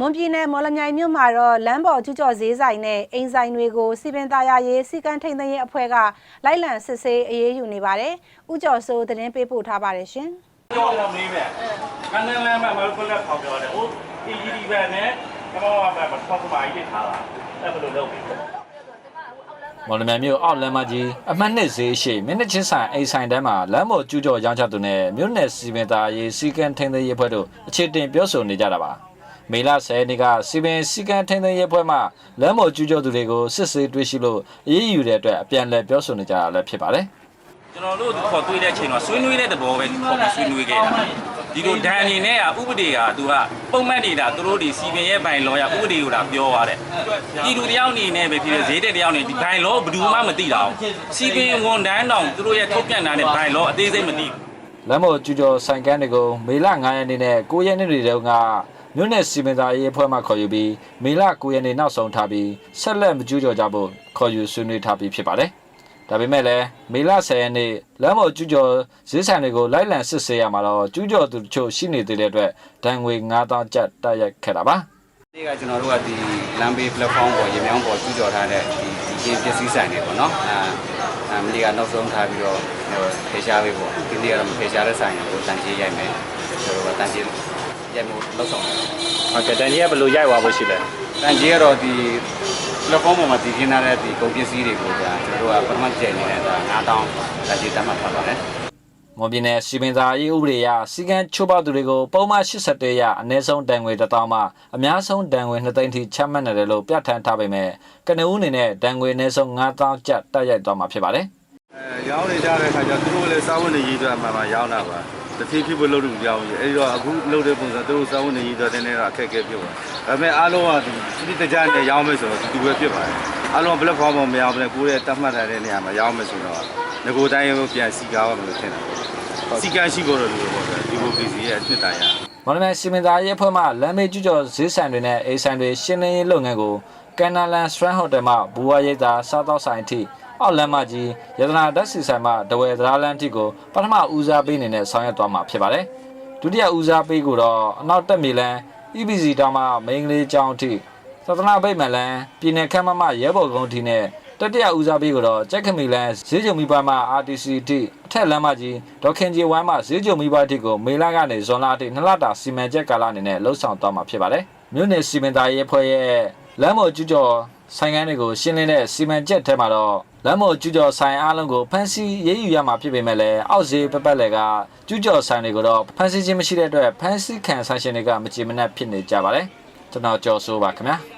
မွန်ပြည်နယ်မော်လမြိုင်မြို့မှာတော့လမ်းပေါ်ကျူးကျော်ဈေးဆိုင်နဲ့အိမ်ဆိုင်တွေကိုစီပင်သားရရေးစီကန်းထိန်သိမ်းရေးအဖွဲ့ကလိုက်လံစစ်ဆေးအရေးယူနေပါတယ်။ဥကျော်စိုးသတင်းပေးပို့ထားပါတယ်ရှင်။ကြောက်ရမေးမယ်။ကန်နန်းလမ်းမှာမဟုတ်လက်ခေါ်ပြောတယ်။ဟို EGD ဘက်နဲ့ကမောဘက်မှာထောက်ပမာကြီးထားတာ။အဲ့ဘယ်လိုလုပ်ပြီလဲမော်လမြိုင်မြို့အောက်လမ်းမကြီးအမှတ်နှစ်ဈေးရှိမင်းနစ်ချင်းဆိုင်အိမ်ဆိုင်တန်းမှာလမ်းပေါ်ကျူးကျော်ရောင်းချသူနဲ့မြို့နယ်စီမံသားရေးစီကံထိန်းသိမ်းရေးဖွဲ့တို့အခြေတင်ပြောဆိုနေကြတာပါ မေလ10ရက်နေ့ကစီမံစီကံထိန်းသိမ်းရေးဖွဲ့မှလမ်းပေါ်ကျူးကျော်သူတွေကိုစစ်ဆေးတွေ့ရှိလို့အရေးယူတဲ့အတွက်အပြန်အလှန်ပြောဆိုနေကြတာလည်းဖြစ်ပါတယ်။ကျွန်တော်တို့ခေါ်တွေ့တဲ့အချိန်တော့ဆွေးနွေးတဲ့သဘောပဲခေါ်ပြီးဆွေးနွေးခဲ့တာ။ဒီလိုဒဏ်အနေနဲ့ကဥပဒေကသူကပုံမှန်နေတာသူတို့ဒီစီပင်ရဲ့ဘိုင်လော်ရဥပဒေကိုဒါပြောသွားတယ်။ပြည်သူတယောက်အနေနဲ့ပဲဖြစ်ဖြစ်ဈေးတဲ့တယောက်အနေဒီဘိုင်လော်ဘယ်သူမှမသိတာ။စီပင်ဝန်တန်းတောင်သူတို့ရဲ့ထုတ်ပြန်တာနဲ့ဘိုင်လော်အသေးစိတ်မသိဘူး။လမ်းပေါ်ကျူးကျော်ဆိုင်ကန်းတွေကိုမေလ9ရက်နေ့နဲ့9ရက်နေ့တွေတုန်းက မြို့နယ်စီမံသားရေးအဖွဲ့မှခေါ်ယူပြီးမေလ9ရက်နေ့နောက်ဆုံးထားပြီးဆက်လက်မကျူးကျော်ကြဖို့ခေါ်ယူဆွေးနွေးထားပြီးဖြစ်ပါတယ်။ဒါပေမဲ့လည်းမေလ10ရက်နေ့လမ်းပေါ်ကျူးကျော်ဈေးဆိုင်တွေကိုလိုက်လံစစ်ဆေးရမှာတော့ကျူးကျော်သူတချို့ရှိနေသေးတဲ့အတွက်ဒဏ်ငွေ9000ကျပ်တက်ရိုက်ခဲ့တာပါ။ဒီကကျွန်တော်တို့ကဒီ land based platform ပေါ်ရေမြောင်းပေါ်ကျူးကျော်ထားတဲ့ဒီဒီရင်ပစ္စည်းဆိုင်တွေပေါ့နော်အာအမလီကနောက်ဆုံးထားပြီးတော့ဟိုဖေရှားပေးပေါ့ဒီနေ့ကတော့မဖေရှားတဲ့ဆိုင်တွေကိုတန်ကြီးရိုက်မယ်ဆိုတော့တန်ကြီး ရိုက်မှုလောက်ဆောင်တယ်ဟုတ်ကဲ့တန်ကြီးကဘယ်လိုရိုက်သွားဖို့ရှိလဲတန်ကြီးကတော့ဒီ platform ပေါ်မှာတည်ခင်းထားတဲ့ဒီကုန်ပစ္စည်းတွေကိုကြာကျွန်တော်တို့ကပထမကျယ်နေတဲ့ဒါ9000တန်ကြီးတတ်မှတ်ထားပါတယ်မွန်ပြည်နယ်စီမံသားရေးဥပဒေအရစီကံချိုးပေါက်သူတွေကိုပုံမှန်81ရအနည်းဆုံးတန်ငွေ1000မှအများဆုံးတန်ငွေ2သိန်းထိချမှတ်နေတယ်လို့ပြဋ္ဌာန်းထားပေမဲ့ကနဦးအနေနဲ့တန်ငွေအနည်းဆုံး9000ကျပ်တက်ရိုက်သွားမှာဖြစ်ပါတယ် အဲရောင်းနေကြတဲ့ခါကျသူတို့လည်းစားဝတ်နေရေးအတွက်အမှန်မှန်ရောင်းတာပါတဖြည်းဖြည်းပဲလုပ်လို့ကြောင်းကြီးအဲဒီတော့အခုလုပ်တဲ့ပုံစံသူတို့စားဝတ်နေရေးအတွက်နည်းနည်းတော့အခက်အခဲဖြစ်သွားဒါပေမဲ့အားလုံးကဒီစိတကြနဲ့ရောင်းမယ်ဆိုတော့ဒီလိုပဲဖြစ်ပါတယ်အားလုံး platform ပေါ်မရောင်းဘဲကိုယ့်ရဲ့တတ်မှတ်ထားတဲ့နေရာမှာရောင်းမယ်ဆိုတော့ငကိုတိုင်းရောပြန်စီကားပါမလို့ထင်တာစီကံရှိဖို့တော့လိုပေါ့ဗျာဒီမိုကရေစီရဲ့အနှစ်တရားမော်လမြိုင်စီမံသားရေးအဖွဲ့မှလမ်းမေးကျူးကျော်ဈေးဆိုင်တွေနဲ့အိမ်ဆိုင်တွေရှင်းလင်းရေးလုပ်ငန်းကိုကန်နာလန်စထရန်ဟိုတယ်မှဘူဝါရိပ်သာစားသောက်ဆိုင်အထိ အောက်လမ်းမကြီးရတနာဓာတ်စီဆိုင်မှတဝဲသရားလမ်းအထိကိုပထမဦးစားပေးအနေနဲ့ဆောင်ရွက်သွားမှာဖြစ်ပါတယ်ဒုတိယဦးစားပေးကိုတော့အနောက်တက်မီလန် EBC တောင်မှမိန်းကလေးကျောင်းအထိသဒနာဗိတ်မလန်ပြည်နယ်ခမ်းမမရဲဘော်ကုန်းအထိနဲ့တတိယဦးစားပေးကိုတော့ကြက်ကမီလန်ဈေးကြုံမိပါမှ RTC အထိအထက်လမ်းမကြီးဒေါခင်ကြီးဝမ်းမှဈေးကြုံမိပါအထိကိုမေလကနေဇွန်လအထိနှစ်လတာစီမံချက်ကာလအနေနဲ့လှုပ်ဆောင်သွားမှာဖြစ်ပါတယ်မြို့နယ်စီမံသားရေးအဖွဲ့ရဲ့လမ်းပေါ်ကျူးကျော်ဆိုင်ကန်းတွေကိုရှင်းလင်းတဲ့စီမံချက်ထဲမှာတော့ လမ်းပေါ်ကျူးကျော်ဆိုင်အားလုံးကိုဖမ်းဆီးရေးယူရမှာဖြစ်ပေမဲ့လည်းအောက်ဈေးပပတ်လည်းကကျူးကျော်ဆိုင်တွေကိုတော့ဖမ်းဆီးခြင်းမရှိတဲ့အတွက်ဖမ်းဆီးခံဆိုင်ရှင်တွေကမကြေမနက်ဖြစ်နေကြပါတယ်ကျွန်တော်ကြော်ဆိုပါခင်ဗျာ